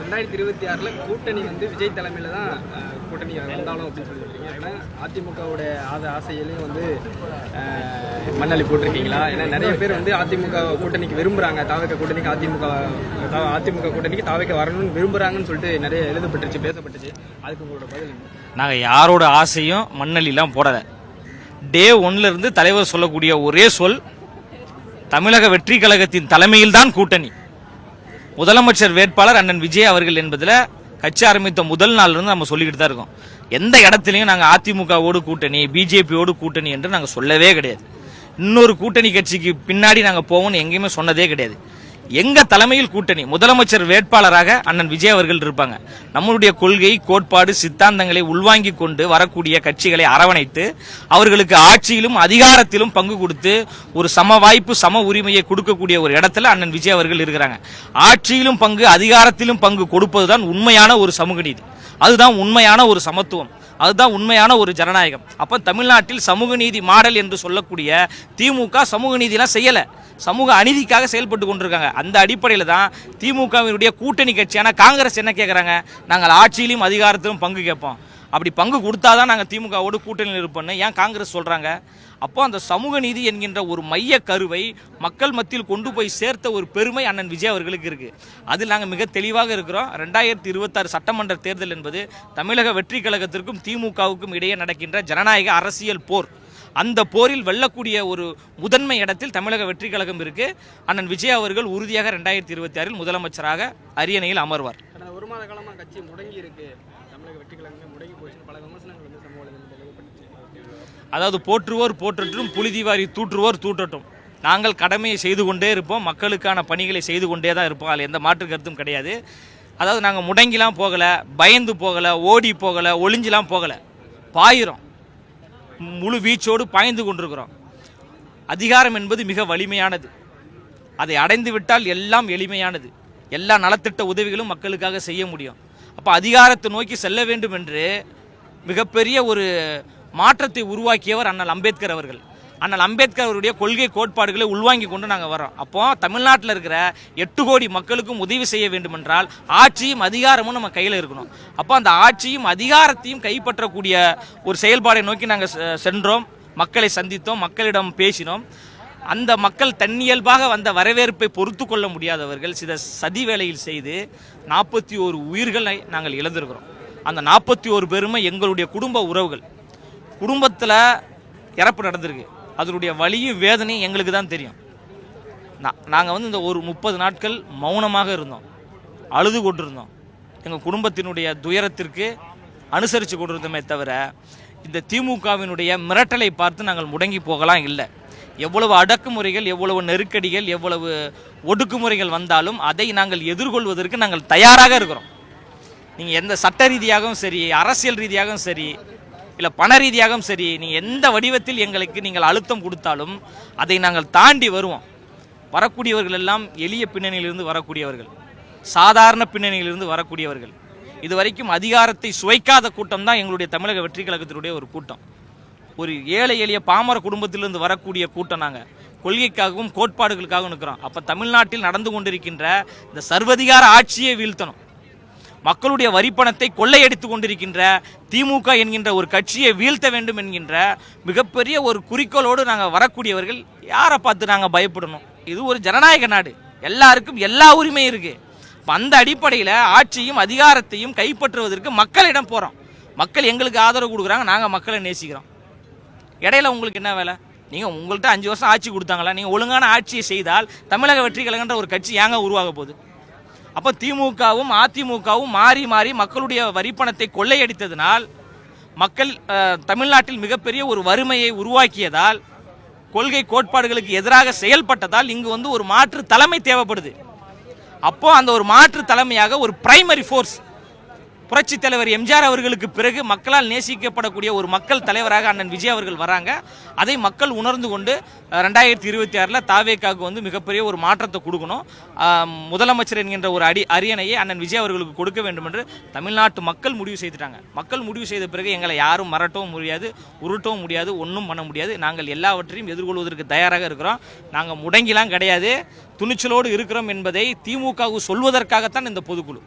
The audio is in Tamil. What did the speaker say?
ரெண்டாயிரத்தி இருபத்தி ஆறில் கூட்டணி வந்து விஜய் தலைமையில் தான் கூட்டணி வந்தாலும் அப்படின்னு சொல்லி ஏன்னா அதிமுகவோட ஆத ஆசையிலையும் வந்து மண்ணளி போட்டிருக்கீங்களா? ஏன்னா நிறைய பேர் வந்து அதிமுக கூட்டணிக்கு விரும்புகிறாங்க தாவக கூட்டணிக்கு அதிமுக அதிமுக கூட்டணிக்கு தாவக வரணும்னு விரும்புகிறாங்கன்னு சொல்லிட்டு நிறைய எழுதப்பட்டுச்சு பேசப்பட்டுச்சு. அதுக்கு உங்களோட பதில் நாங்கள் யாரோட ஆசையும் மண்ணலிலாம் போடலை. டே ஒன்ல இருந்து தலைவர் சொல்லக்கூடிய ஒரே சொல் தமிழக வெற்றி கழகத்தின் தலைமையில்தான் கூட்டணி. முதலமைச்சர் வேட்பாளர் அண்ணன் விஜய் அவர்கள் என்பதில் கட்சி ஆரம்பித்த முதல் நாள்ல இருந்து நம்ம சொல்லிக்கிட்டு தான் இருக்கோம். எந்த இடத்துலையும் நாங்கள் அதிமுகவோடு கூட்டணி பிஜேபியோடு கூட்டணி என்று நாங்கள் சொல்லவே கிடையாது. இன்னொரு கூட்டணி கட்சிக்கு பின்னாடி நாங்கள் போவோம்னு எங்கேயுமே சொன்னதே கிடையாது. எங்க தலைமையில் கூட்டணி? முதலமைச்சர் வேட்பாளராக அண்ணன் விஜய் அவர்கள் இருப்பாங்க. நம்மளுடைய கொள்கை கோட்பாடு சித்தாந்தங்களை உள்வாங்கிக் கொண்டு வரக்கூடிய கட்சிகளை அரவணைத்து அவர்களுக்கு ஆட்சியிலும் அதிகாரத்திலும் பங்கு கொடுத்து ஒரு சம வாய்ப்பு சம உரிமையை கொடுக்கக்கூடிய ஒரு இடத்துல அண்ணன் விஜய் அவர்கள் இருக்கிறாங்க. ஆட்சியிலும் பங்கு அதிகாரத்திலும் பங்கு கொடுப்பதுதான் உண்மையான ஒரு சமூக நீதி. அதுதான் உண்மையான ஒரு சமத்துவம். அதுதான் உண்மையான ஒரு ஜனநாயகம். அப்போ தமிழ்நாட்டில் சமூக நீதி மாடல் என்று சொல்லக்கூடிய திமுக சமூக நீதிலாம் செய்யலை. சமூக அநீதிக்காக செயல்பட்டு கொண்டிருக்காங்க. அந்த அடிப்படையில் தான் திமுகவினுடைய கூட்டணி கட்சியான காங்கிரஸ் என்ன கேட்குறாங்க நாங்கள் ஆட்சியிலும் அதிகாரத்திலும் பங்கு கேட்போம். அப்படி பங்கு கொடுத்தாதான் நாங்கள் திமுகவோடு கூட்டணியில் இருப்போம்னு ஏன் காங்கிரஸ் சொல்கிறாங்க அப்போ அந்த சமூக நீதி என்கின்ற ஒரு மைய கருவை மக்கள் மத்தியில் கொண்டு போய் சேர்த்த ஒரு பெருமை அண்ணன் விஜய் அவர்களுக்கு இருக்குது அதில் நாங்கள் மிக தெளிவாக இருக்கிறோம். ரெண்டாயிரத்தி இருபத்தாறு சட்டமன்ற தேர்தல் என்பது தமிழக வெற்றி கழகத்திற்கும் திமுகவுக்கும் இடையே நடக்கின்ற ஜனநாயக அரசியல் போர். அந்த போரில் வெல்லக்கூடிய ஒரு முதன்மை இடத்தில் தமிழக வெற்றி கழகம் இருக்கு. அண்ணன் விஜய் அவர்கள் உறுதியாக ரெண்டாயிரத்தி இருபத்தி ஆறில் முதலமைச்சராக அரியணையில் அமர்வார். ஒரு மாத காலமாக கட்சி முடங்கி இருக்கு. தமிழக வெற்றி முடங்கி போச்சுன்னு பல விமர்சனங்கள் வந்து சமூக வலைதளத்தில் அதாவது போற்றுவோர் போற்றட்டும் புலிதிவாரி தூற்றுவோர் தூற்றட்டும். நாங்கள் கடமையை செய்து கொண்டே இருப்போம் மக்களுக்கான பணிகளை செய்து கொண்டே தான் இருப்போம். அதில் எந்த மாற்று கருத்தும் கிடையாது. அதாவது நாங்கள் முடங்கிலாம் போகலை பயந்து போகலை ஓடி போகலை ஒளிஞ்சிலாம் போகலை. பாயிரும் முழு வீச்சோடு பாய்ந்து கொண்டிருக்கிறோம். அதிகாரம் என்பது மிக வலிமையானது. அதை அடைந்து விட்டால் எல்லாம் எளிமையானது. எல்லா நலத்திட்ட உதவிகளும் மக்களுக்காக செய்ய முடியும். அப்போ அதிகாரத்தை நோக்கி செல்ல வேண்டும் என்று மிகப்பெரிய ஒரு மாற்றத்தை உருவாக்கியவர் அண்ணல் அம்பேத்கர் அவர்கள். அண்ணல் அம்பேத்கர் அவருடைய கொள்கை கோட்பாடுகளை உள்வாங்கி கொண்டு நாங்கள் வரோம் அப்போ தமிழ்நாட்டில் இருக்கிற எட்டு கோடி மக்களுக்கும் உதவி செய்ய வேண்டுமென்றால் ஆட்சியும் அதிகாரமும் நம்ம கையில் இருக்கணும். அப்போ அந்த ஆட்சியும் அதிகாரத்தையும் கைப்பற்றக்கூடிய ஒரு செயல்பாடை நோக்கி நாங்கள் சென்றோம். மக்களை சந்தித்தோம். மக்களிடம் பேசினோம். அந்த மக்கள் தன்னியல்பாக வந்த வரவேற்பை பொறுத்து கொள்ள முடியாதவர்கள் சில சதி வேலையில் செய்து நாற்பத்தி ஒரு உயிர்களை நாங்கள் இழந்திருக்கிறோம். அந்த நாற்பத்தி ஒரு பெருமை எங்களுடைய குடும்ப உறவுகள். குடும்பத்தில் இறப்பு நடந்திருக்கு. அதனுடைய வழியும் வேதனையும் எங்களுக்கு தான் தெரியும். நாங்கள் வந்து இந்த ஒரு முப்பது நாட்கள் மௌனமாக இருந்தோம். அழுது கொண்டிருந்தோம். எங்கள் குடும்பத்தினுடைய துயரத்திற்கு அனுசரித்து கொண்டிருந்தோமே தவிர இந்த திமுகவினுடைய மிரட்டலை பார்த்து நாங்கள் முடங்கி போகலாம் இல்லை. எவ்வளவு அடக்குமுறைகள் எவ்வளவு நெருக்கடிகள் எவ்வளவு ஒடுக்குமுறைகள் வந்தாலும் அதை நாங்கள் எதிர்கொள்வதற்கு நாங்கள் தயாராக இருக்கிறோம். நீங்கள் எந்த சட்ட ரீதியாகவும் சரி அரசியல் ரீதியாகவும் சரி இல்லை பண ரீதியாகவும் சரி நீங்கள் எந்த வடிவத்தில் எங்களுக்கு நீங்கள் அழுத்தம் கொடுத்தாலும் அதை நாங்கள் தாண்டி வருவோம். வரக்கூடியவர்கள் எல்லாம் எளிய பின்னணியிலிருந்து வரக்கூடியவர்கள். சாதாரண பின்னணியிலிருந்து வரக்கூடியவர்கள். இதுவரைக்கும் அதிகாரத்தை சுவைக்காத கூட்டம் தான் எங்களுடைய தமிழக வெற்றி கழகத்தினுடைய ஒரு கூட்டம். ஒரு ஏழை எளிய பாமர குடும்பத்திலிருந்து வரக்கூடிய கூட்டம் நாங்கள் கொள்கைக்காகவும் கோட்பாடுகளுக்காகவும் நிற்கிறோம் அப்போ தமிழ்நாட்டில் நடந்து கொண்டிருக்கின்ற இந்த சர்வதிகார ஆட்சியை வீழ்த்தணும். மக்களுடைய வரிப்பணத்தை கொள்ளையடித்து கொண்டிருக்கின்ற திமுக என்கின்ற ஒரு கட்சியை வீழ்த்த வேண்டும் என்கின்ற மிகப்பெரிய ஒரு குறிக்கோளோடு நாங்கள் வரக்கூடியவர்கள் யாரை பார்த்து நாங்கள் பயப்படணும்? இது ஒரு ஜனநாயக நாடு. எல்லாருக்கும் எல்லா உரிமையும் இருக்குது அந்த அடிப்படையில் ஆட்சியும் அதிகாரத்தையும் கைப்பற்றுவதற்கு மக்களிடம் போகிறோம் மக்கள் எங்களுக்கு ஆதரவு கொடுக்குறாங்க நாங்கள் மக்களை நேசிக்கிறோம். இடையில உங்களுக்கு என்ன வேலை? நீங்கள் உங்கள்கிட்ட அஞ்சு வருஷம் ஆட்சி கொடுத்தாங்களா? நீங்கள் ஒழுங்கான ஆட்சியை செய்தால் தமிழக வெற்றி கழகன்ற ஒரு கட்சி ஏங்க உருவாக போகுது? அப்போ திமுகவும் அதிமுகவும் மாறி மாறி மக்களுடைய வரிப்பணத்தை கொள்ளையடித்ததினால் மக்கள் தமிழ்நாட்டில் மிகப்பெரிய ஒரு வறுமையை உருவாக்கியதால் கொள்கை கோட்பாடுகளுக்கு எதிராக செயல்பட்டதால் இங்கு வந்து ஒரு மாற்று தலைமை தேவைப்படுது. அப்போ அந்த ஒரு மாற்று தலைமையாக ஒரு பிரைமரி ஃபோர்ஸ் புரட்சி தலைவர் எம்ஜிஆர் அவர்களுக்கு பிறகு மக்களால் நேசிக்கப்படக்கூடிய ஒரு மக்கள் தலைவராக அண்ணன் விஜய் அவர்கள் வராங்க. அதை மக்கள் உணர்ந்து கொண்டு ரெண்டாயிரத்தி இருபத்தி ஆறில் தாவேக்காவுக்கு வந்து மிகப்பெரிய ஒரு மாற்றத்தை கொடுக்கணும். முதலமைச்சர் என்கின்ற ஒரு அடி அரியணையை அண்ணன் விஜய் அவர்களுக்கு கொடுக்க வேண்டும் என்று தமிழ்நாட்டு மக்கள் முடிவு செய்துட்டாங்க. மக்கள் முடிவு செய்த பிறகு எங்களை யாரும் மறட்டவும் முடியாது உருட்டவும் முடியாது ஒன்றும் பண்ண முடியாது. நாங்கள் எல்லாவற்றையும் எதிர்கொள்வதற்கு தயாராக இருக்கிறோம். நாங்கள் முடங்கிலாம் கிடையாது. துணிச்சலோடு இருக்கிறோம் என்பதை திமுகவு சொல்வதற்காகத்தான் இந்த பொதுக்குழு.